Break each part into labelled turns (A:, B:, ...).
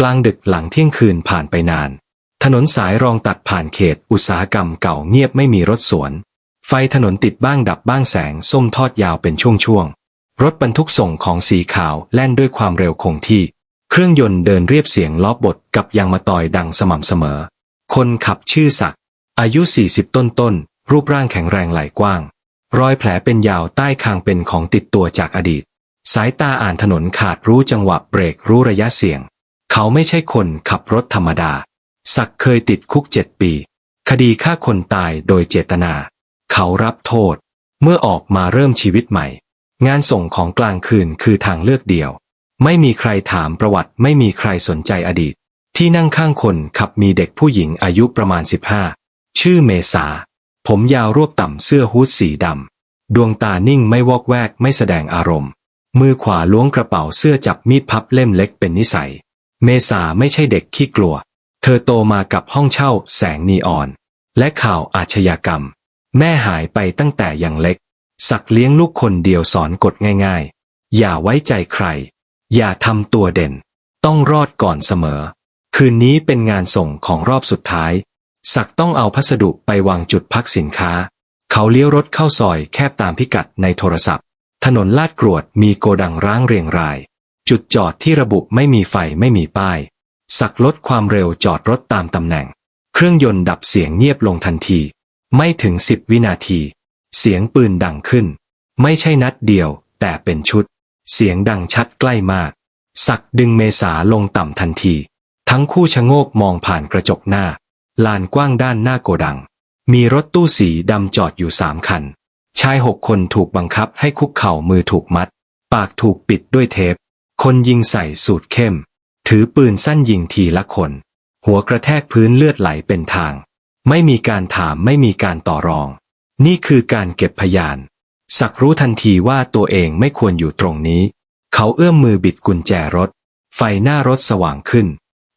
A: กลางดึกหลังเที่ยงคืนผ่านไปนาน ถนนสายรองตัดผ่านเขตอุตสาหกรรมเก่าเงียบไม่มีรถสวน ไฟถนนติดบ้างดับบ้างแสงส้มทอดยาวเป็นช่วงๆ รถบรรทุกส่งของสีขาวแล่นด้วยความเร็วคงที่ เครื่องยนต์เดินเรียบเสียงล้อบดกับยางมาตอยดังสม่ำเสมอ คนขับชื่อศักดิ์อายุ 40 ต้นต้นรูปร่างแข็งแรงไหลกว้าง รอยแผลเป็นยาวใต้คางเป็นของติดตัวจากอดีต สายตาอ่านถนนขาดรู้จังหวะเบรกรู้ระยะเสี่ยง เขาไม่ใช่คนขับรถธรรมดาศักเคยติดคุกเจ็ดปี คดีฆ่าคนตายโดยเจตนา เขารับโทษ เมื่อออกมาเริ่มชีวิตใหม่ งานส่งของกลางคืนคือทางเลือกเดียว ไม่มีใครถามประวัติไม่มีใครสนใจอดีต ที่นั่งข้างคนขับมีเด็กผู้หญิงอายุประมาณ 15 ชื่อเมษา ผมยาวรวบต่ำเสื้อฮู้ดสีดำดวงตานิ่งไม่วอกแวกไม่แสดงอารมณ์ มือขวาล้วงกระเป๋าเสื้อจับมีดพับเล่มเล็กเป็นนิสัย เมษาไม่ใช่เด็กขี้กลัว เธอโตมากับห้องเช่าแสงนีออน และข่าวอาชญากรรม แม่หายไปตั้งแต่ยังเล็ก สักเลี้ยงลูกคนเดียวสอนกฎง่ายๆ อย่าไว้ใจใคร อย่าทำตัวเด่น ต้องรอดก่อนเสมอ คืนนี้เป็นงานส่งของรอบสุดท้ายศักต้องเอาพัสดุไปวางจุดพักสินค้า เขาเลี้ยวรถเข้าซอยแคบตามพิกัดในโทรศัพท์ ถนนลาดกรวดมีโกดังร้างเรียงราย จุดจอดที่ระบุไม่มีไฟไม่มีป้าย สักลดความเร็วจอดรถตามตำแหน่ง เครื่องยนต์ดับเสียงเงียบลงทันที ไม่ถึงสิบวินาที เสียงปืนดังขึ้น ไม่ใช่นัดเดียว แต่เป็นชุด เสียงดังชัดใกล้มาก สักดึงเมษาลงต่ำทันที ทั้งคู่ชะโงกมองผ่านกระจกหน้า ลานกว้างด้านหน้าโกดัง มีรถตู้สีดำจอดอยู่สามคัน ชายหกคนถูกบังคับให้คุกเข่ามือถูกมัด ปากถูกปิดด้วยเทป คนยิงใส่สูตรเข้ม ถือปืนสั้นยิงทีละคน หัวกระแทกพื้นเลือดไหลเป็นทาง ไม่มีการถามไม่มีการต่อรอง นี่คือการเก็บพยาน สักรู้ทันทีว่าตัวเองไม่ควรอยู่ตรงนี้ เขาเอื้อมมือบิดกุญแจรถ ไฟหน้ารถสว่างขึ้น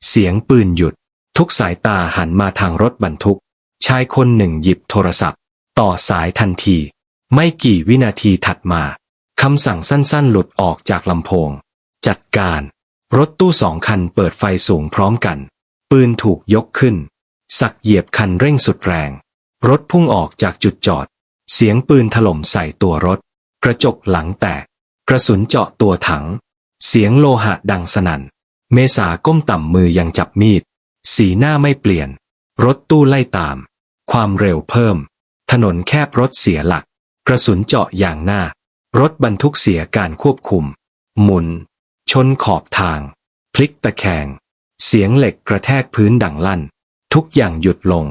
A: เสียงปืนหยุด ทุกสายตาหันมาทางรถบรรทุก ชายคนหนึ่งหยิบโทรศัพท์ ต่อสายทันที ไม่กี่วินาทีถัดมาคำสั่งสั้นๆ หลุดออกจากลำโพง จัดการ รถตู้สองคันเปิดไฟสูงพร้อมกัน ปืนถูกยกขึ้น สักเหยียบคันเร่งสุดแรง รถพุ่งออกจากจุดจอด เสียงปืนถล่มใส่ตัวรถ กระจกหลังแตก กระสุนเจาะตัวถัง เสียงโลหะดังสนั่น เมษาก้มต่ำมือยังจับมีด สีหน้าไม่เปลี่ยน รถตู้ไล่ตาม ความเร็วเพิ่ม ถนนแคบรถเสียหลัก กระสุนเจาะอย่างหน้า รถบรรทุกเสียการควบคุม หมุน ชนขอบทาง พลิกตะแคง เสียงเหล็กกระแทกพื้นดังลั่น ทุกอย่างหยุดลง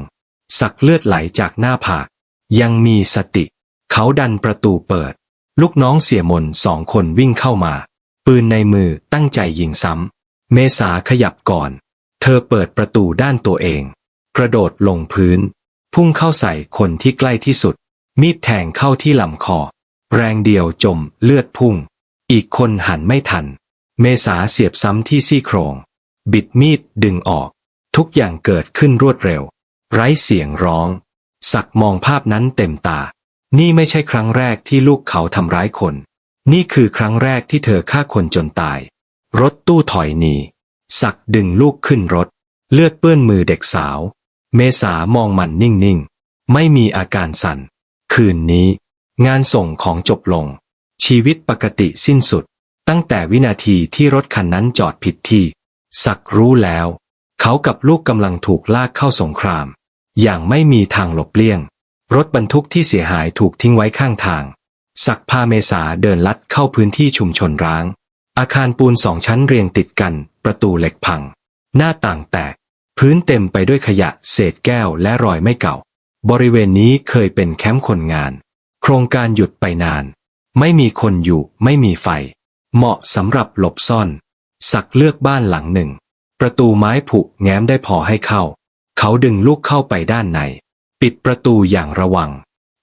A: สักเลือดไหลจากหน้าผาก ยังมีสติ เขาดันประตูเปิด ลูกน้องเสียมนสองคนวิ่งเข้ามา ปืนในมือตั้งใจยิงซ้ำ เมษาขยับก่อน เธอเปิดประตูด้านตัวเอง กระโดดลงพื้น พุ่งเข้าใส่คนที่ใกล้ที่สุด มีดแทงเข้าที่ลำคอ แรงเดียวจมเลือดพุ่ง อีกคนหันไม่ทัน เมษาเสียบซ้ำที่ซี่โครง บิดมีดดึงออก ทุกอย่างเกิดขึ้นรวดเร็ว ไร้เสียงร้อง สักมองภาพนั้นเต็มตา นี่ไม่ใช่ครั้งแรกที่ลูกเขาทำร้ายคน นี่คือครั้งแรกที่เธอฆ่าคนจนตาย รถตู้ถอยหนีสักดึงลูกขึ้นรถ เลือดเปื้อนมือเด็กสาว เมษามองมันนิ่งๆ ไม่มีอาการสั่น คืนนี้ งานส่งของจบลง ชีวิตปกติสิ้นสุด ตั้งแต่วินาทีที่รถคันนั้นจอดผิดที่ สักรู้แล้ว เขากับลูกกำลังถูกลากเข้าสงคราม อย่างไม่มีทางหลบเลี่ยง รถบรรทุกที่เสียหายถูกทิ้งไว้ข้างทาง สักพาเมษาเดินลัดเข้าพื้นที่ชุมชนร้าง อาคารปูนสองชั้นเรียงติดกัน ประตูเหล็กพัง หน้าต่างแตก พื้นเต็มไปด้วยขยะ เศษแก้วและรอยไม่เก่า บริเวณนี้เคยเป็นแคมป์คนงาน โครงการหยุดไปนาน ไม่มีคนอยู่ไม่มีไฟ เหมาะสำหรับหลบซ่อน สักเลือกบ้านหลังหนึ่ง ประตูไม้ผุแง้มได้พอให้เข้า เขาดึงลูกเข้าไปด้านใน ปิดประตูอย่างระวัง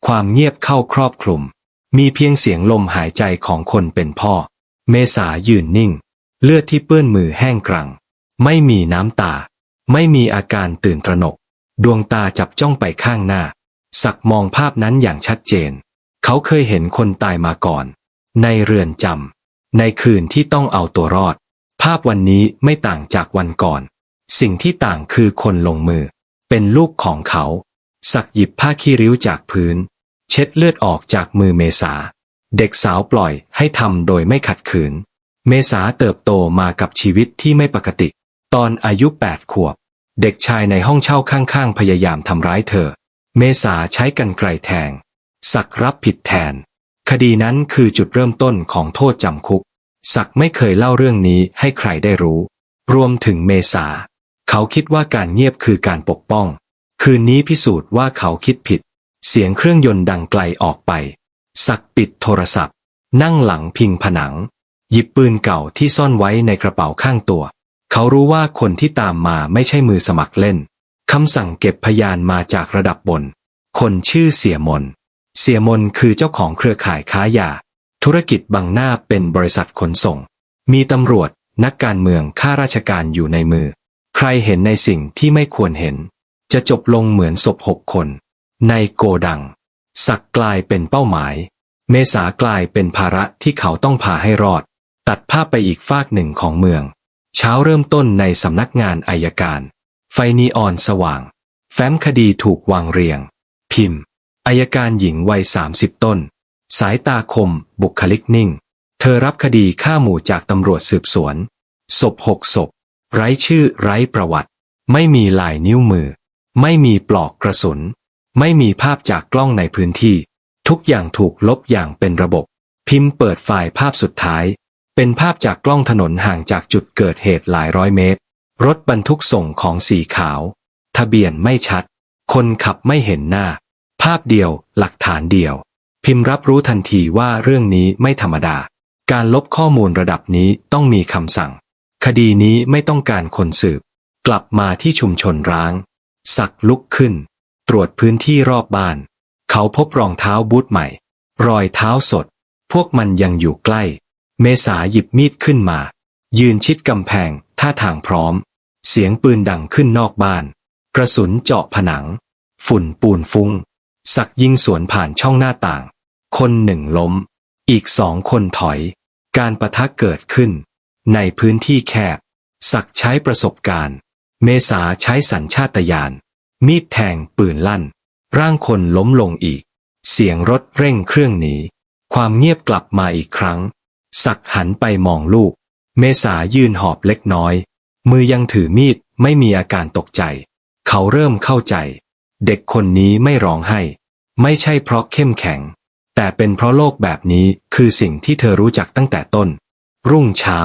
A: ความเงียบเข้าครอบคลุม มีเพียงเสียงลมหายใจของคนเป็นพ่อ เมษายืนนิ่ง เลือดที่เปื้อนมือแห้งกรัง ไม่มีน้ำตา ไม่มีอาการตื่นตระหนก ดวงตาจับจ้องไปข้างหน้า สักมองภาพนั้นอย่างชัดเจน เขาเคยเห็นคนตายมาก่อน ในเรือนจำ ในคืนที่ต้องเอาตัวรอด ภาพวันนี้ไม่ต่างจากวันก่อน สิ่งที่ต่างคือคนลงมือ เป็นลูกของเขา สักหยิบผ้าขี้ริ้วจากพื้น เช็ดเลือดออกจากมือเมษา เด็กสาวปล่อยให้ทำโดยไม่ขัดขืน เมษาเติบโตมากับชีวิตที่ไม่ปกติ ตอนอายุแปดขวบ เด็กชายในห้องเช่าข้างๆ พยายามทำร้ายเธอ เมษาใช้กันไกรแทง สักรับผิดแทน คดีนั้นคือจุดเริ่มต้นของโทษจำคุก ศักไม่เคยเล่าเรื่องนี้ให้ใครได้รู้ รวมถึงเมษา เขาคิดว่าการเงียบคือการปกป้อง คืนนี้พิสูจน์ว่าเขาคิดผิด เสียงเครื่องยนต์ดังไกลออกไป ศักปิดโทรศัพท์ นั่งหลังพิงผนัง หยิบปืนเก่าที่ซ่อนไว้ในกระเป๋าข้างตัว เขารู้ว่าคนที่ตามมาไม่ใช่มือสมัครเล่นคำสั่งเก็บพยานมาจากระดับบน คนชื่อเสียมน เสียมนคือเจ้าของเครือข่ายค้ายา ธุรกิจบังหน้าเป็นบริษัทขนส่ง มีตำรวจ นักการเมืองข้าราชการอยู่ในมือ ใครเห็นในสิ่งที่ไม่ควรเห็น จะจบลงเหมือนศพหกคน ในโกดัง สักกลายเป็นเป้าหมาย เมษากลายเป็นภาระที่เขาต้องพาให้รอด ตัดภาพไปอีกฟากหนึ่งของเมือง เช้าเริ่มต้นในสำนักงานอายการ ไฟนีออนสว่าง แฟ้มคดีถูกวางเรียง พิมพ์ อายการหญิงวัยสามสิบต้น สายตาคม บุคลิกนิ่ง เธอรับคดีฆ่าหมู่จากตำรวจสืบสวน ศพหกศพ ไร้ชื่อไร้ประวัติ ไม่มีลายนิ้วมือ ไม่มีปลอกกระสุน ไม่มีภาพจากกล้องในพื้นที่ ทุกอย่างถูกลบอย่างเป็นระบบ พิมพ์เปิดไฟล์ภาพสุดท้าย เป็นภาพจากกล้องถนนห่างจากจุดเกิดเหตุหลายร้อยเมตร รถบรรทุกส่งของสีขาว ทะเบียนไม่ชัด คนขับไม่เห็นหน้าาพเดียว หลักฐานเดียว พิมพ์รับรู้ทันทีว่าเรื่องนี้ไม่ธรรมดา การลบข้อมูลระดับนี้ต้องมีคำสั่ง คดีนี้ไม่ต้องการคนสืบ กลับมาที่ชุมชนร้าง สักลุกขึ้น ตรวจพื้นที่รอบบ้าน เขาพบรองเท้าบูทใหม่ รอยเท้าสด พวกมันยังอยู่ใกล้ เมษาหยิบมีดขึ้นมา ยืนชิดกำแพงท่าทางพร้อม เสียงปืนดังขึ้นนอกบ้าน กระสุนเจาะผนัง ฝุ่นปูนฟุง้ง สักยิงสวนผ่านช่องหน้าต่าง คนหนึ่งล้ม อีกสองคนถอย การประทะเกิดขึ้น ในพื้นที่แคบ สักใช้ประสบการณ์ เมษาใช้สัญชาตญาณ มีดแทงปืนลั่น ร่างคนล้มลงอีก เสียงรถเร่งเครื่องหนี ความเงียบกลับมาอีกครั้ง สักหันไปมองลูก เมษายืนหอบเล็กน้อย มือยังถือมีดไม่มีอาการตกใจ เขาเริ่มเข้าใจ เด็กคนนี้ไม่ร้องไห้ ไม่ใช่เพราะเข้มแข็ง แต่เป็นเพราะโลกแบบนี้คือสิ่งที่เธอรู้จักตั้งแต่ต้น รุ่งเช้า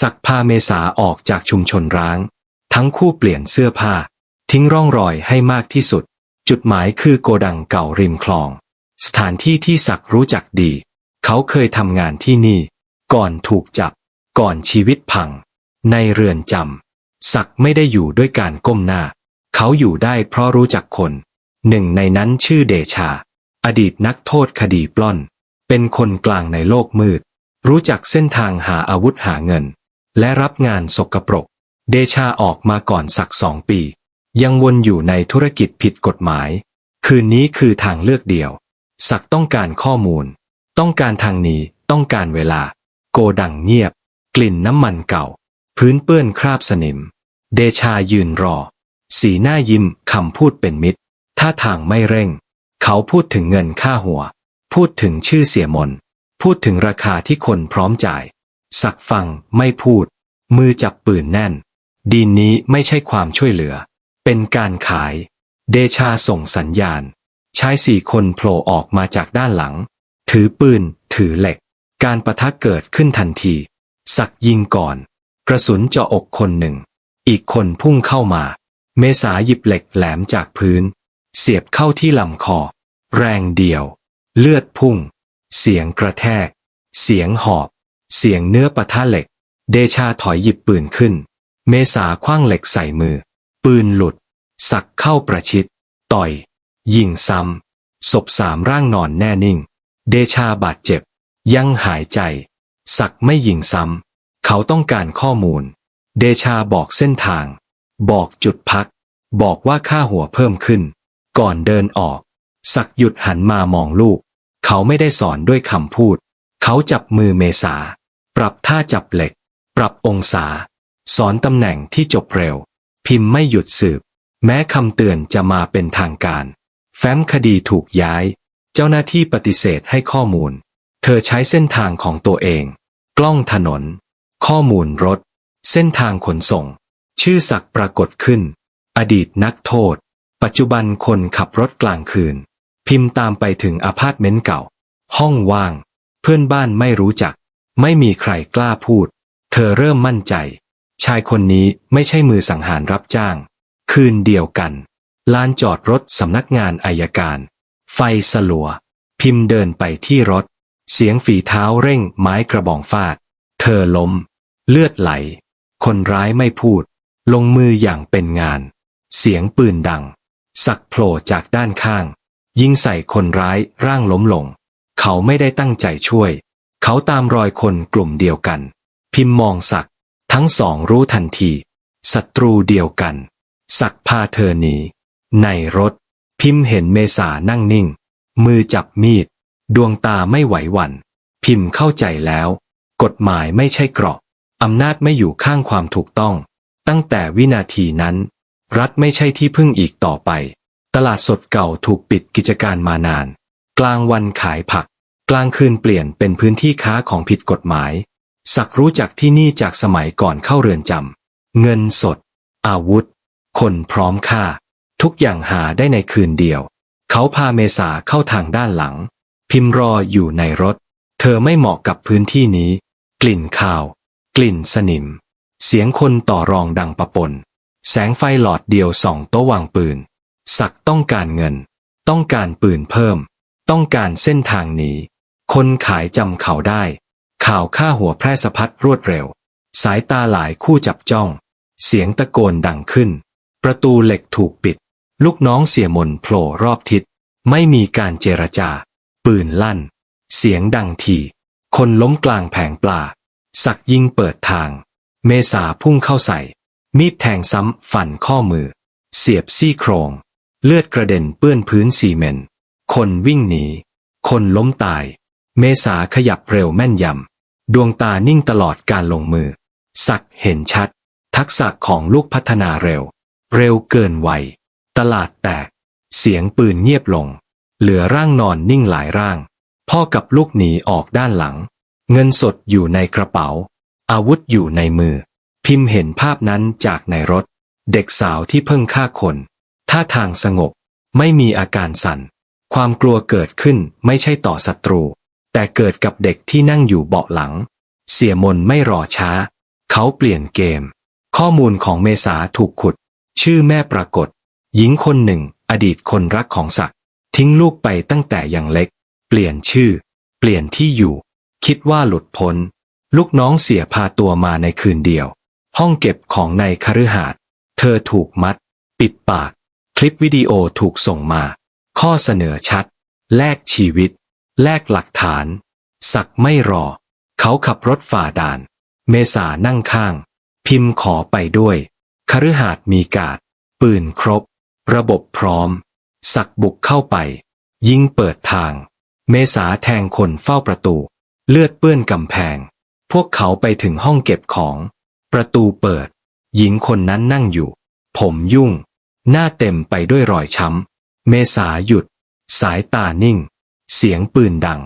A: สักพาเมษาออกจากชุมชนร้าง ทั้งคู่เปลี่ยนเสื้อผ้า ทิ้งร่องรอยให้มากที่สุด จุดหมายคือโกดังเก่าริมคลอง สถานที่ที่สักรู้จักดี เขาเคยทำงานที่นี่ ก่อนถูกจับ ก่อนชีวิตพัง ในเรือนจำสักไม่ได้อยู่ด้วยการก้มหน้า เขาอยู่ได้เพราะรู้จักคน หนึ่งในนั้นชื่อเดชา อดีตนักโทษคดีปล้นเป็นคนกลางในโลกมืด รู้จักเส้นทางหาอาวุธหาเงิน และรับงานสกปรก เดชาออกมาก่อนสักสองปี ยังวนอยู่ในธุรกิจผิดกฎหมาย คืนนี้คือทางเลือกเดียว สักต้องการข้อมูล ต้องการทางหนีต้องการเวลา โกดังเงียบ กลิ่นน้ำมันเก่า พื้นเปื้อนคราบสนิม เดชายืนรอ สีหน้ายิ้มคำพูดเป็นมิตร ท่าทางไม่เร่ง เขาพูดถึงเงินค่าหัว พูดถึงชื่อเสียมน พูดถึงราคาที่คนพร้อมจ่าย สักฟังไม่พูด มือจับปืนแน่น ดีนนี้ไม่ใช่ความช่วยเหลือ เป็นการขาย เดชาส่งสัญญาณ ชายสี่คนโผล่ออกมาจากด้านหลัง ถือปืน ถือเหล็ก การประทะเกิดขึ้นทันที สักยิงก่อน กระสุนเจาะอกคนหนึ่ง อีกคนพุ่งเข้ามา เมษาหยิบเหล็กแหลมจากพื้น เสียบเข้าที่ลำคอ แรงเดียว เลือดพุ่ง เสียงกระแทก เสียงหอบ เสียงเนื้อปะทะเหล็ก เดชาถอยหยิบปืนขึ้น เมษาคว้างเหล็กใส่มือ ปืนหลุด สักเข้าประชิด ต่อย ยิงซ้ำศพสามร่างนอนแน่นิ่ง เดชาบาดเจ็บ ยังหายใจ สักไม่ยิงซ้ำ เขาต้องการข้อมูล เดชาบอกเส้นทาง บอกจุดพัก บอกว่าค่าหัวเพิ่มขึ้น ก่อนเดินออก สักหยุดหันมามองลูก เขาไม่ได้สอนด้วยคำพูด เขาจับมือเมษา ปรับท่าจับเหล็ก ปรับองศา สอนตำแหน่งที่จบเร็ว พิมพ์ไม่หยุดสืบ แม้คำเตือนจะมาเป็นทางการ แฟ้มคดีถูกย้าย เจ้าหน้าที่ปฏิเสธให้ข้อมูล เธอใช้เส้นทางของตัวเอง กล้องถนน ข้อมูลรถ เส้นทางขนส่ง ชื่อศักดิ์ปรากฏขึ้น อดีตนักโทษ ปัจจุบันคนขับรถกลางคืน พิมพ์ตามไปถึงอพาร์ตเมนต์เก่า ห้องว่าง เพื่อนบ้านไม่รู้จัก ไม่มีใครกล้าพูด เธอเริ่มมั่นใจ ชายคนนี้ไม่ใช่มือสังหารรับจ้าง คืนเดียวกันลานจอดรถสำนักงานอายการ ไฟสลัว พิมพ์เดินไปที่รถ เสียงฝีเท้าเร่งไม้กระบองฟาด เธอล้ม เลือดไหล คนร้ายไม่พูด ลงมืออย่างเป็นงาน เสียงปืนดัง สักโผล่จากด้านข้าง ยิงใส่คนร้ายร่างล้มลง เขาไม่ได้ตั้งใจช่วย เขาตามรอยคนกลุ่มเดียวกัน พิมพ์มองสัก ทั้งสองรู้ทันทีศัตรูเดียวกัน สักพาเธอหนีในรถ พิมพ์เห็นเมษานั่งนิ่ง มือจับมีด ดวงตาไม่ไหวหวัน่น พิมพ์เข้าใจแล้ว กฎหมายไม่ใช่เกราะอำนาจไม่อยู่ข้างความถูกต้อง ตั้งแต่วินาทีนั้น รัฐไม่ใช่ที่พึ่งอีกต่อไป ตลาดสดเก่าถูกปิดกิจการมานาน กลางวันขายผัก กลางคืนเปลี่ยนเป็นพื้นที่ค้าของผิดกฎหมาย สักรู้จักที่นี่จากสมัยก่อนเข้าเรือนจำเงินสด อาวุธ คนพร้อมค่า ทุกอย่างหาได้ในคืนเดียว เขาพาเมษาเข้าทางด้านหลัง พิมพ์รออยู่ในรถ เธอไม่เหมาะกับพื้นที่นี้ กลิ่นข้าว กลิ่นสนิม เสียงคนต่อรองดังประปน แสงไฟหลอดเดียวส่องโต๊ะวางปืน สักต้องการเงิน ต้องการปืนเพิ่ม ต้องการเส้นทางหนีคนขายจำเขาได้ ข่าวฆ่าหัวแพร่สะพัดรวดเร็ว สายตาหลายคู่จับจ้อง เสียงตะโกนดังขึ้น ประตูเหล็กถูกปิด ลูกน้องเสียมนโผล่รอบทิศ ไม่มีการเจรจา ปืนลั่น เสียงดังที คนล้มกลางแผงปลา สักยิงเปิดทาง เมษาพุ่งเข้าใส่ มีดแทงซ้ำฟันข้อมือ เสียบซี่โครง เลือดกระเด็นเปื้อนพื้นซีเมนต์คนวิ่งหนี คนล้มตาย เมษาขยับเร็วแม่นยำ ดวงตานิ่งตลอดการลงมือ สักเห็นชัด ทักษะของลูกพัฒนาเร็ว เร็วเกินวัย ตลาดแตก เสียงปืนเงียบลง เหลือร่างนอนนิ่งหลายร่าง พ่อกับลูกหนีออกด้านหลัง เงินสดอยู่ในกระเป๋า อาวุธอยู่ในมือ พิมพ์เห็นภาพนั้นจากในรถ เด็กสาวที่เพิ่งฆ่าคน ท่าทางสงบ ไม่มีอาการสั่น ความกลัวเกิดขึ้นไม่ใช่ต่อศัตรู แต่เกิดกับเด็กที่นั่งอยู่เบาะหลัง เสียมนไม่รอช้า เขาเปลี่ยนเกม ข้อมูลของเมษาถูกขุด ชื่อแม่ปรากฏ หญิงคนหนึ่ง อดีตคนรักของศักดิ์ทิ้งลูกไปตั้งแต่ยังเล็ก เปลี่ยนชื่อ เปลี่ยนที่อยู่ คิดว่าหลุดพ้น ลูกน้องเสียพาตัวมาในคืนเดียว ห้องเก็บของในคฤหาสน์เธอถูกมัด ปิดปาก คลิปวิดีโอถูกส่งมา ข้อเสนอชัด แลกชีวิต แลกหลักฐาน สักไม่รอ เขาขับรถฝ่าด่าน เมษานั่งข้าง พิมพ์ขอไปด้วยคฤหาสน์มีกาด ปืนครบ ระบบพร้อม สักบุกเข้าไป ยิงเปิดทาง เมษาแทงคนเฝ้าประตู เลือดเปื้อนกำแพง พวกเขาไปถึงห้องเก็บของ ประตูเปิด หญิงคนนั้นนั่งอยู่ ผมยุ่ง หน้าเต็มไปด้วยรอยช้ำ เมษาหยุด สายตานิ่ง เสียงปืนดัง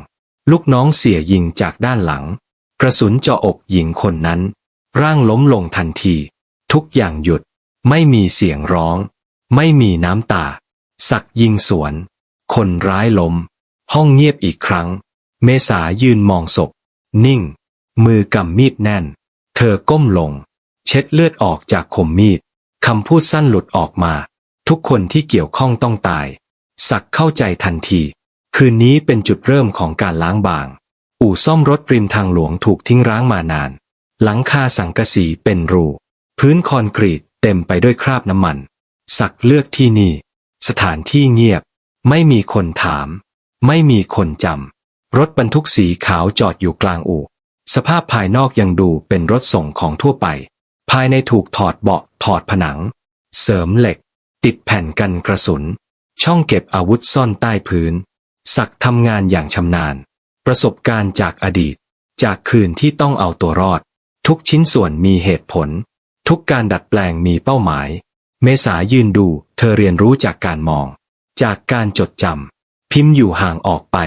A: ลูกน้องเสียยิงจากด้านหลัง กระสุนเจาะอกหญิงคนนั้น ร่างล้มลงทันที ทุกอย่างหยุด ไม่มีเสียงร้อง ไม่มีน้ำตา สักยิงสวน คนร้ายล้ม ห้องเงียบอีกครั้ง เมษายืนมองศพ นิ่ง มือกำมีดแน่น เธอก้มลง เช็ดเลือดออกจากคมมีดคำพูดสั้นหลุดออกมา ทุกคนที่เกี่ยวข้องต้องตาย สักเข้าใจทันที คืนนี้เป็นจุดเริ่มของการล้างบาง อู่ซ่อมรถริมทางหลวงถูกทิ้งร้างมานาน หลังคาสังกะสีเป็นรู พื้นคอนกรีตเต็มไปด้วยคราบน้ำมัน สักเลือกที่นี่ สถานที่เงียบ ไม่มีคนถาม ไม่มีคนจำรถบรรทุกสีขาวจอดอยู่กลางอู่ สภาพภายนอกยังดูเป็นรถส่งของทั่วไป ภายในถูกถอดเบาะถอดผนัง เสริมเหล็ก ติดแผ่นกันกระสุน ช่องเก็บอาวุธซ่อนใต้พื้น สักทำงานอย่างชำนาญ ประสบการณ์จากอดีต จากคืนที่ต้องเอาตัวรอด ทุกชิ้นส่วนมีเหตุผล ทุกการดัดแปลงมีเป้าหมาย เมษายืนดูเธอเรียนรู้จากการมอง จากการจดจำพิมพ์อยู่ห่างออกไป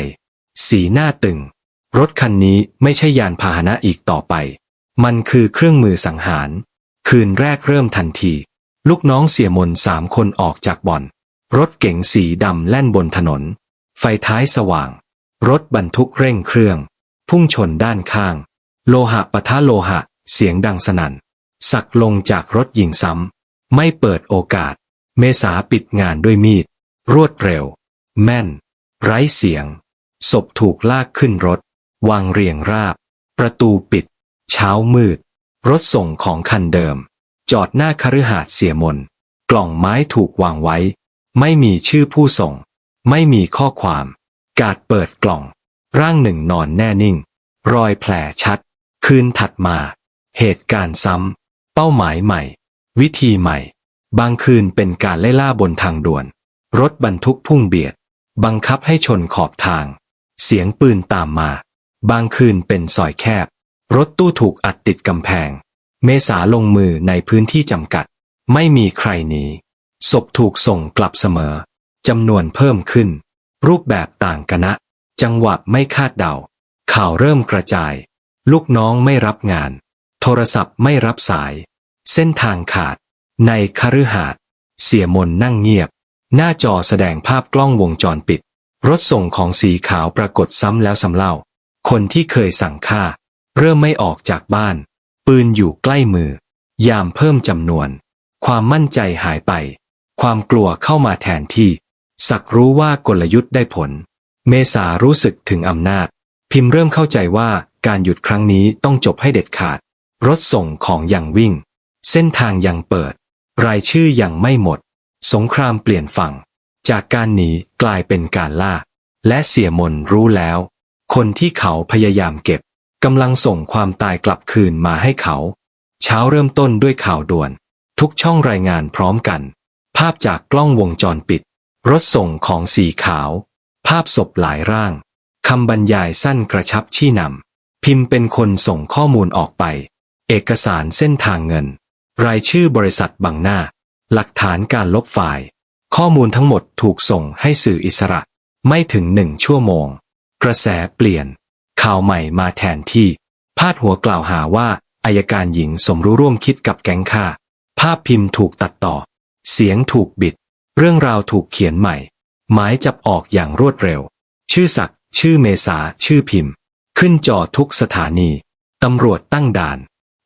A: สีหน้าตึง รถคันนี้ไม่ใช่ยานพาหนะอีกต่อไป มันคือเครื่องมือสังหาร คืนแรกเริ่มทันที ลูกน้องเสียมนสามคนออกจากบ่อน รถเก๋งสีดำแล่นบนถนน ไฟท้ายสว่าง รถบรรทุกเร่งเครื่อง พุ่งชนด้านข้าง โลหะปะทะโลหะ เสียงดังสนั่น สักลงจากรถยิงซ้ำ ไม่เปิดโอกาส เมษาปิดงานด้วยมีด รวดเร็ว แม่น ไร้เสียง ศพถูกลากขึ้นรถ วางเรียงราบ ประตูปิด เช้ามืด รถส่งของคันเดิม จอดหน้าคฤหาสน์เสียมน กล่องไม้ถูกวางไว้ ไม่มีชื่อผู้ส่ง ไม่มีข้อความ กาดเปิดกล่อง ร่างหนึ่งนอนแน่นิ่ง รอยแผลชัด คืนถัดมา เหตุการณ์ซ้ำ เป้าหมายใหม่ วิธีใหม่ บางคืนเป็นการไล่ล่าบนทางด่วน รถบรรทุกพุ่งเบียด บังคับให้ชนขอบทาง เสียงปืนตามมา บางคืนเป็นซอยแคบ รถตู้ถูกอัดติดกำแพง เมษาลงมือในพื้นที่จำกัด ไม่มีใครหนีศพถูกส่งกลับเสมอจำนวนเพิ่มขึ้น รูปแบบต่างกันนะ จังหวะไม่คาดเดา ข่าวเริ่มกระจาย ลูกน้องไม่รับงาน โทรศัพท์ไม่รับสาย เส้นทางขาด ในคฤหาสน์เสียมนนั่งเงียบ หน้าจอแสดงภาพกล้องวงจรปิด รถส่งของสีขาวปรากฏซ้ำแล้วซ้ำเล่า คนที่เคยสั่งฆ่า เริ่มไม่ออกจากบ้าน ปืนอยู่ใกล้มือ ยามเพิ่มจำนวน ความมั่นใจหายไป ความกลัวเข้ามาแทนที่ สักรู้ว่ากลยุทธ์ได้ผล เมษารู้สึกถึงอำนาจ พิมพ์เริ่มเข้าใจว่าการหยุดครั้งนี้ต้องจบให้เด็ดขาด รถส่งของยังวิ่ง เส้นทางยังเปิด รายชื่อยังไม่หมด สงครามเปลี่ยนฝั่ง จากการหนีกลายเป็นการล่า และเสียมนรู้แล้ว คนที่เขาพยายามเก็บกำลังส่งความตายกลับคืนมาให้เขา เช้าเริ่มต้นด้วยข่าวด่วน ทุกช่องรายงานพร้อมกัน ภาพจากกล้องวงจรปิด รถส่งของสีขาว ภาพศพหลายร่างคำบรรยายสั้นกระชับชี้นำพิมพ์เป็นคนส่งข้อมูลออกไป เอกสารเส้นทางเงิน รายชื่อบริษัทบังหน้า หลักฐานการลบไฟล์ ข้อมูลทั้งหมดถูกส่งให้สื่ออิสระ ไม่ถึงหนึ่งชั่วโมง กระแสเปลี่ยน ข่าวใหม่มาแทนที่ พาดหัวกล่าวหาว่าอายการหญิงสมรู้ร่วมคิดกับแก๊งฆ่า ภาพพิมพ์ถูกตัดต่อ เสียงถูกบิด เรื่องราวถูกเขียนใหม่ หมายจับออกอย่างรวดเร็ว ชื่อศักชื่อเมษาชื่อพิมพ์ ขึ้นจอทุกสถานี ตำรวจตั้งด่าน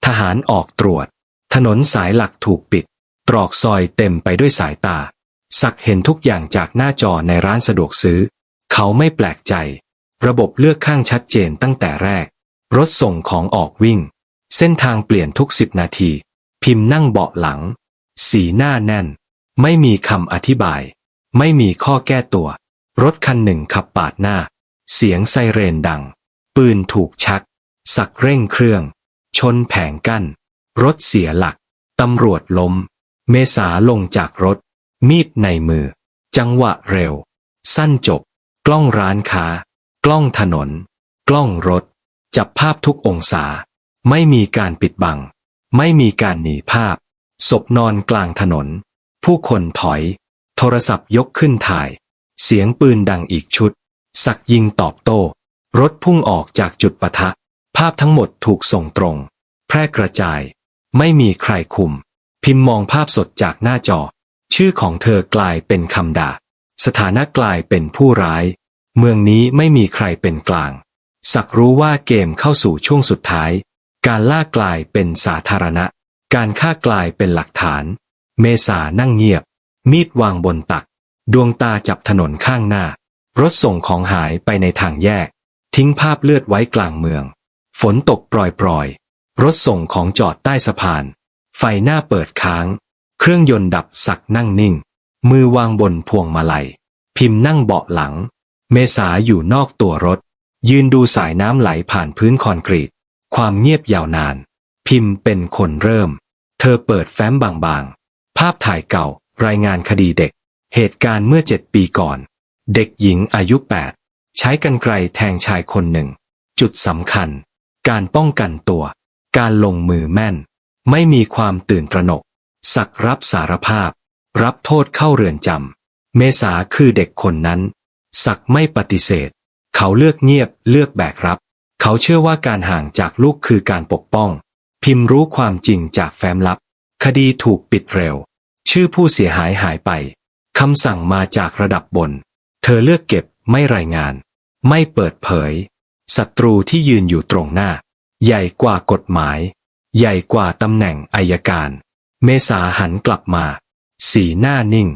A: ทหารออกตรวจ ถนนสายหลักถูกปิด ตรอกซอยเต็มไปด้วยสายตา สักเห็นทุกอย่างจากหน้าจอในร้านสะดวกซื้อ เขาไม่แปลกใจ ระบบเลือกข้างชัดเจนตั้งแต่แรก รถส่งของออกวิ่ง เส้นทางเปลี่ยนทุกสิบนาที พิมพ์นั่งเบาะหลัง สีหน้าแน่น ไม่มีคำอธิบาย ไม่มีข้อแก้ตัว รถคันหนึ่งขับปาดหน้า เสียงไซเรนดัง ปืนถูกชัก สักเร่งเครื่อง ชนแผงกั้น รถเสียหลัก ตำรวจล้ม เมษาลงจากรถ มีดในมือ จังหวะเร็ว สั้นจบ กล้องร้านค้า กล้องถนน กล้องรถ จับภาพทุกองศา ไม่มีการปิดบัง ไม่มีการหนีภาพ ศพนอนกลางถนน ผู้คนถอย โทรศัพท์ยกขึ้นถ่าย เสียงปืนดังอีกชุด สักยิงตอบโต้ รถพุ่งออกจากจุดปะทะ ภาพทั้งหมดถูกส่งตรง แพร่กระจาย ไม่มีใครคุม พิมพ์มองภาพสดจากหน้าจอ ชื่อของเธอกลายเป็นคำด่า สถานะกลายเป็นผู้ร้าย เมืองนี้ไม่มีใครเป็นกลาง สักรู้ว่าเกมเข้าสู่ช่วงสุดท้าย การล่ากลายเป็นสาธารณะ การฆ่ากลายเป็นหลักฐาน เมษานั่งเงียบ มีดวางบนตัก ดวงตาจับถนนข้างหน้า รถส่งของหายไปในทางแยก ทิ้งภาพเลือดไว้กลางเมือง ฝนตกปล่อยๆ รถส่งของจอดใต้สะพาน ไฟหน้าเปิดค้าง เครื่องยนต์ดับสักนั่งนิ่ง มือวางบนพวงมาลัย พิมพ์นั่งเบาะหลัง เมษาอยู่นอกตัวรถ ยืนดูสายน้ำไหลผ่านพื้นคอนกรีต ความเงียบยาวนาน พิมพ์เป็นคนเริ่ม เธอเปิดแฟ้มบางๆ ภาพถ่ายเก่ารายงานคดีเด็ก เหตุการณ์เมื่อเจ็ดปีก่อน เด็กหญิงอายุแปดใช้กรรไกรแทงชายคนหนึ่ง จุดสำคัญ การป้องกันตัว การลงมือแม่น ไม่มีความตื่นตระหนก สักรับสารภาพ รับโทษเข้าเรือนจำเมษาคือเด็กคนนั้น สักไม่ปฏิเสธ เขาเลือกเงียบเลือกแบกรับ เขาเชื่อว่าการห่างจากลูกคือการปกป้อง พิมพ์รู้ความจริงจากแฟ้มลับ คดีถูกปิดเร็ว ชื่อผู้เสียหายหายไปคำสั่งมาจากระดับบน เธอเลือกเก็บไม่รายงาน ไม่เปิดเผยศัตรูที่ยืนอยู่ตรงหน้า ใหญ่กว่ากฎหมาย ใหญ่กว่าตำแหน่งอายการ เมษาหันกลับมา สีหน้านิ่ง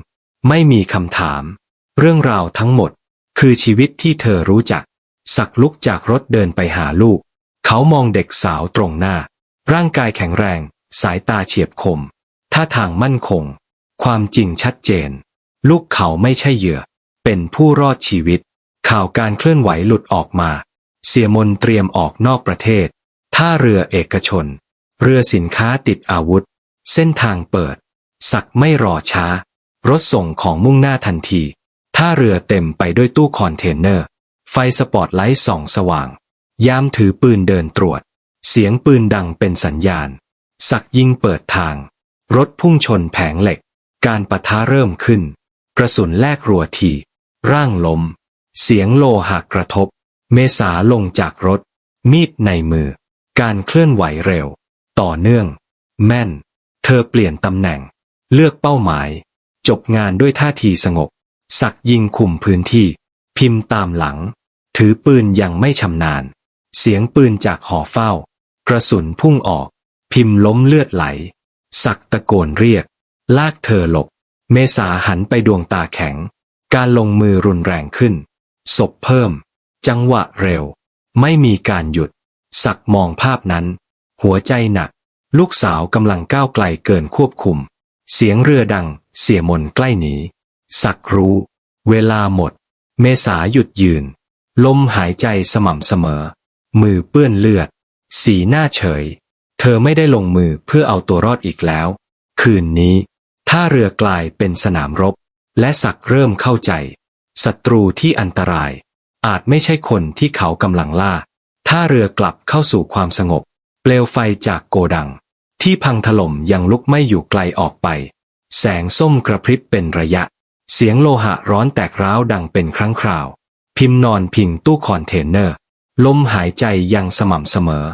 A: ไม่มีคำถาม เรื่องราวทั้งหมด คือชีวิตที่เธอรู้จัก สักลุกจากรถเดินไปหาลูก เขามองเด็กสาวตรงหน้า ร่างกายแข็งแรง สายตาเฉียบคม ท่าทางมั่นคง ความจริงชัดเจน ลูกเขาไม่ใช่เหยื่อ เป็นผู้รอดชีวิต ข่าวการเคลื่อนไหวหลุดออกมา เสียมนเตรียมออกนอกประเทศ ท่าเรือเอกชน เรือสินค้าติดอาวุธ เส้นทางเปิด สักไม่รอช้ารถส่งของมุ่งหน้าทันที ท่าเรือเต็มไปด้วยตู้คอนเทนเนอร์ ไฟสปอตไลท์ส่องสว่าง ยามถือปืนเดินตรวจ เสียงปืนดังเป็นสัญญาณ สักยิงเปิดทาง รถพุ่งชนแผงเหล็ก การปะทะเริ่มขึ้น กระสุนแลกรัวที ร่างล้มเสียงโลหะกระทบ เมษาลงจากรถ มีดในมือ การเคลื่อนไหวเร็ว ต่อเนื่อง แม่น เธอเปลี่ยนตำแหน่ง เลือกเป้าหมาย จบงานด้วยท่าทีสงบ สักยิงคุมพื้นที่ พิมพ์ตามหลัง ถือปืนยังไม่ชำนาญ เสียงปืนจากหอเฝ้า กระสุนพุ่งออก พิมพ์ล้มเลือดไหล สักตะโกนเรียก ลากเธอหลบ เมษาหันไปดวงตาแข็ง การลงมือรุนแรงขึ้น ศพเพิ่ม จังหวะเร็ว ไม่มีการหยุด สักมองภาพนั้น หัวใจหนัก ลูกสาวกำลังก้าวไกลเกินควบคุม เสียงเรือดัง เสียมนใกล้หนี สักรู้ เวลาหมด เมษาหยุดยืน ลมหายใจสม่ำเสมอ มือเปื้อนเลือด สีหน้าเฉย เธอไม่ได้ลงมือเพื่อเอาตัวรอดอีกแล้ว คืนนี้ถ้าเรือกลายเป็นสนามรบ และสักเริ่มเข้าใจศัตรูที่อันตราย อาจไม่ใช่คนที่เขากำลังล่าถ้าเรือกลับเข้าสู่ความสงบ เปลวไฟจากโกดัง ที่พังถล่มยังลุกไม่อยู่ไกลออกไป แสงส้มกระพริบเป็นระยะ เสียงโลหะร้อนแตกร้าวดังเป็นครั้งคราว พิมพ์นอนพิงตู้คอนเทนเนอร์ ลมหายใจยังสม่ำเสมอ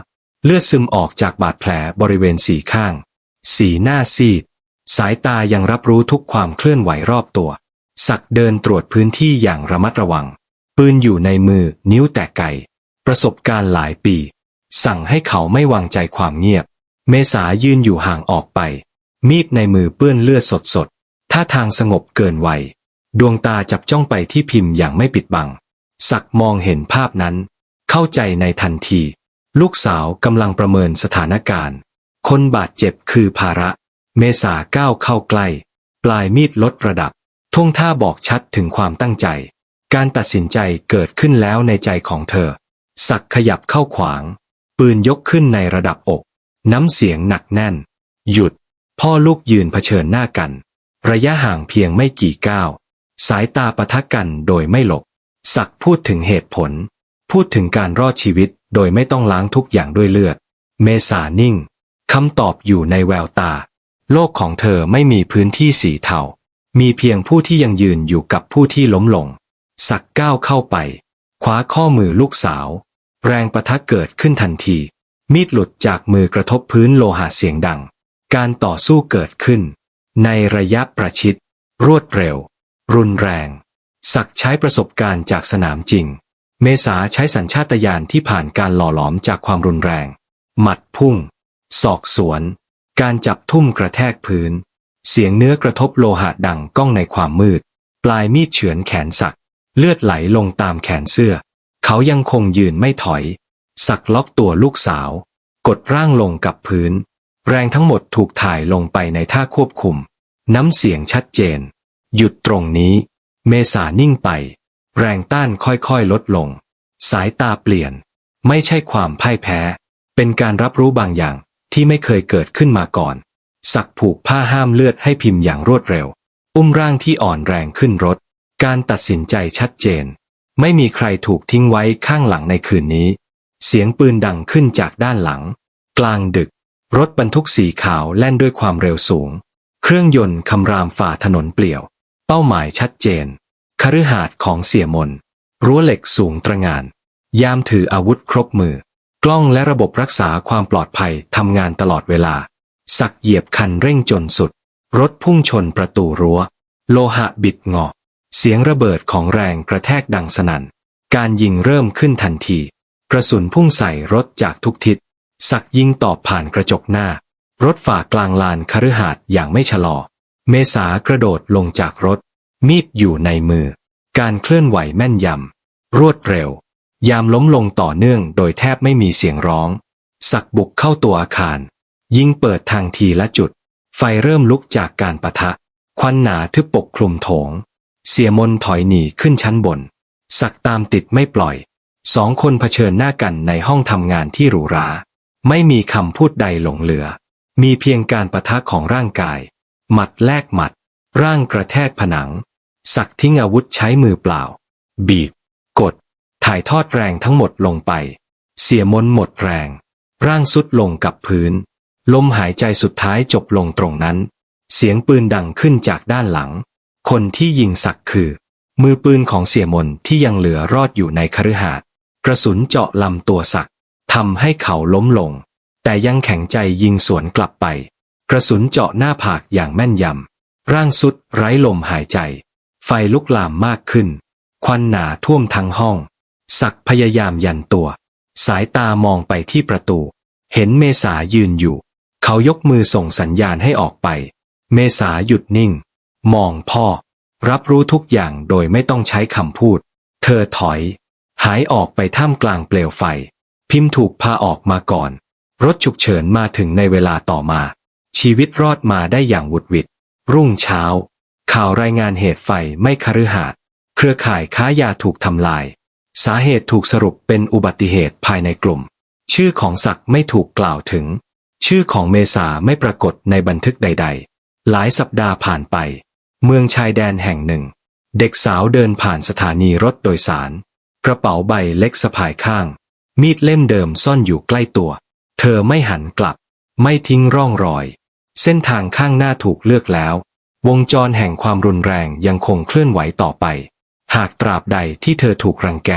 A: เลือดซึมออกจากบาดแผลบริเวณสีข้าง สีหน้าซีด สายตายังรับรู้ทุกความเคลื่อนไหวรอบตัว สักเดินตรวจพื้นที่อย่างระมัดระวัง ปืนอยู่ในมือนิ้วแตกไกประสบการณ์หลายปี สั่งให้เขาไม่วางใจความเงียบ เมษายืนอยู่ห่างออกไป มีดในมือเปื้อนเลือดสด ท่าทางสงบเกินวัย ดวงตาจับจ้องไปที่พิมพ์อย่างไม่ปิดบัง สักมองเห็นภาพนั้น เข้าใจในทันที ลูกสาวกำลังประเมินสถานการณ์ คนบาดเจ็บคือภาระ เมษาก้าวเข้าใกล้ ปลายมีดลดระดับท่วงท่าบอกชัดถึงความตั้งใจ การตัดสินใจเกิดขึ้นแล้วในใจของเธอ สักขยับเข้าขวาง ปืนยกขึ้นในระดับอก น้ำเสียงหนักแน่น หยุด พ่อลูกยืนเผชิญหน้ากัน ระยะห่างเพียงไม่กี่ก้าว สายตาปะทะกันโดยไม่หลบ สักพูดถึงเหตุผล พูดถึงการรอดชีวิตโดยไม่ต้องล้างทุกอย่างด้วยเลือด เมษานิ่งคำตอบอยู่ในแววตา โลกของเธอไม่มีพื้นที่สีเทา มีเพียงผู้ที่ยังยืนอยู่กับผู้ที่ล้มลง สักก้าวเข้าไป คว้าข้อมือลูกสาว แรงประทะเกิดขึ้นทันที มีดหลุดจากมือกระทบพื้นโลหะเสียงดัง การต่อสู้เกิดขึ้น ในระยะประชิด รวดเร็ว รุนแรง สักใช้ประสบการณ์จากสนามจริง เมษาใช้สัญชาตญาณที่ผ่านการหล่อหลอมจากความรุนแรง หมัดพุ่ง ศอกสวน การจับทุ่มกระแทกพื้น เสียงเนื้อกระทบโลหะดังก้องในความมืด ปลายมีดเฉือนแขนสัก เลือดไหลลงตามแขนเสื้อ เขายังคงยืนไม่ถอย สักล็อกตัวลูกสาว กดร่างลงกับพื้น แรงทั้งหมดถูกถ่ายลงไปในท่าควบคุม น้ำเสียงชัดเจน หยุดตรงนี้ เมษานิ่งไป แรงต้านค่อยๆลดลง สายตาเปลี่ยน ไม่ใช่ความพ่ายแพ้ เป็นการรับรู้บางอย่างที่ไม่เคยเกิดขึ้นมาก่อน สักผูกผ้าห้ามเลือดให้พิมพ์อย่างรวดเร็ว อุ้มร่างที่อ่อนแรงขึ้นรถ การตัดสินใจชัดเจน ไม่มีใครถูกทิ้งไว้ข้างหลังในคืนนี้ เสียงปืนดังขึ้นจากด้านหลัง กลางดึก รถบรรทุกสีขาวแล่นด้วยความเร็วสูง เครื่องยนต์คำรามฝ่าถนนเปลี่ยว เป้าหมายชัดเจนคฤหาสน์ของเสี่ยมน รั้วเหล็กสูงตระงาน ยามถืออาวุธครบมือ กล้องและระบบรักษาความปลอดภัยทำงานตลอดเวลา สักเหยียบคันเร่งจนสุด รถพุ่งชนประตูรั้ว โลหะบิดงอ เสียงระเบิดของแรงกระแทกดังสนั่น การยิงเริ่มขึ้นทันที กระสุนพุ่งใส่รถจากทุกทิศ สักยิงตอบผ่านกระจกหน้า รถฝ่ากลางลานคฤหาสน์อย่างไม่ชะลอ เมษากระโดดลงจากรถ มีดอยู่ในมือ การเคลื่อนไหวแม่นยำ รวดเร็ว ยามล้มลงต่อเนื่องโดยแทบไม่มีเสียงร้อง สักบุกเข้าตัวอาคาร ยิงเปิดทางทีละจุด ไฟเริ่มลุกจากการปะทะ ควันหนาทึบปกคลุมโถง เสียมนถอยหนีขึ้นชั้นบน สักตามติดไม่ปล่อย สองคนเผชิญหน้ากันในห้องทำงานที่หรูหรา ไม่มีคำพูดใดหลงเหลือ มีเพียงการปะทะของร่างกาย หมัดแลกหมัด ร่างกระแทกผนัง สักทิ้งอาวุธใช้มือเปล่า บีบ กด ถ่ายทอดแรงทั้งหมดลงไป เสียมนหมดแรง ร่างสุดลงกับพื้น ลมหายใจสุดท้ายจบลงตรงนั้น เสียงปืนดังขึ้นจากด้านหลัง คนที่ยิงสักคือ มือปืนของเสียมนที่ยังเหลือรอดอยู่ในคฤหาสน์กระสุนเจาะลำตัวสัก ทำให้เขาล้มลง แต่ยังแข็งใจยิงสวนกลับไป กระสุนเจาะหน้าผากอย่างแม่นยำร่างสุดไร้ลมหายใจ ไฟลุกลามมากขึ้น ควันหนาท่วมทั้งห้องสักพยายามยันตัว สายตามองไปที่ประตู เห็นเมษายืนอยู่ เขายกมือส่งสัญญาณให้ออกไป เมษาหยุดนิ่ง มองพ่อ รับรู้ทุกอย่างโดยไม่ต้องใช้คำพูด เธอถอย หายออกไปท่ามกลางเปลวไฟ พิมพ์ถูกพาออกมาก่อน รถฉุกเฉินมาถึงในเวลาต่อมา ชีวิตรอดมาได้อย่างหวุดหวิดรุ่งเช้า ข่าวรายงานเหตุไฟไม่คฤหาสน์เครือข่ายค้ายาถูกทำลาย สาเหตุถูกสรุปเป็นอุบัติเหตุภายในกลุ่ม ชื่อของศักดิ์ไม่ถูกกล่าวถึง ชื่อของเมษาไม่ปรากฏในบันทึกใด ๆ หลายสัปดาห์ผ่านไป เมืองชายแดนแห่งหนึ่ง เด็กสาวเดินผ่านสถานีรถโดยสาร กระเป๋าใบเล็กสะพายข้าง มีดเล่มเดิมซ่อนอยู่ใกล้ตัว เธอไม่หันกลับ ไม่ทิ้งร่องรอย เส้นทางข้างหน้าถูกเลือกแล้ว วงจรแห่งความรุนแรงยังคงเคลื่อนไหวต่อไป หากตราบใดที่เธอถูกรังแก